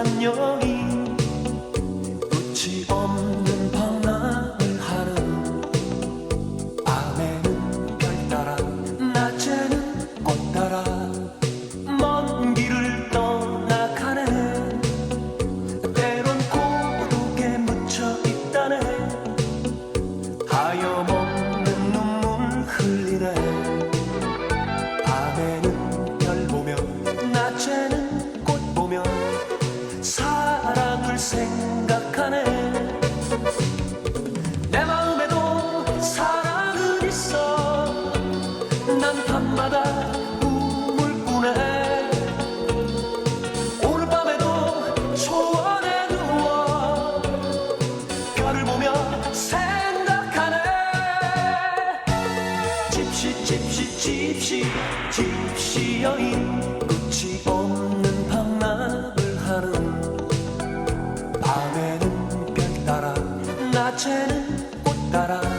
한 여인 끝이 없는 방을 하는 밤에는 별 따라 낮에는 꽃 따라. 먼 길을 떠나가네. 때론 고독에 묻혀 있다네. 하여 생각하네 내 마음에도 사랑은 있어. 난 밤마다 꿈을 꾸네. 오늘 밤에도 초원에 누워 별을 보며 생각하네. 집시 집시 집시 집시 여인 끝이 낮에는 꽃 따라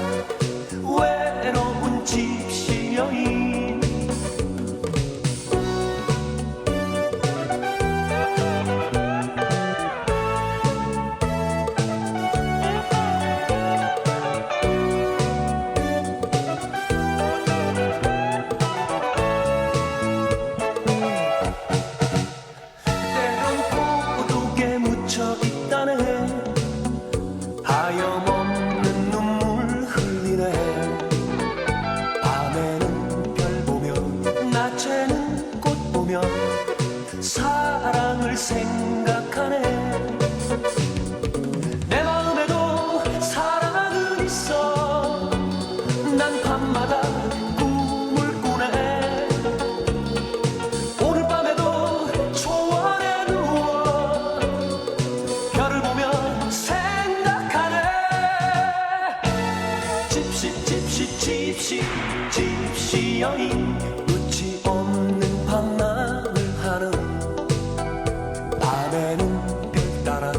사랑을 생각하네. 내 마음에도 사랑은 있어. 난 밤마다 꿈을 꾸네. 오늘 밤에도 초원에 누워 별을 보며 생각하네. 집시 집시 집시 집시 여인 밤에는 별 따라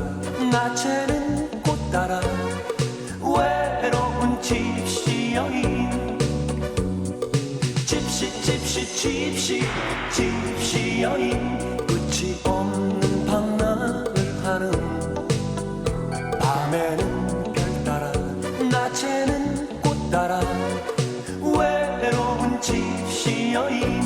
낮에는 꽃 따라 외로운 집시 여인. 집시 집시 집시 집시 여인. 끝이 없는 밤낮을 하는 밤에는 별 따라 낮에는 꽃 따라 외로운 집시 여인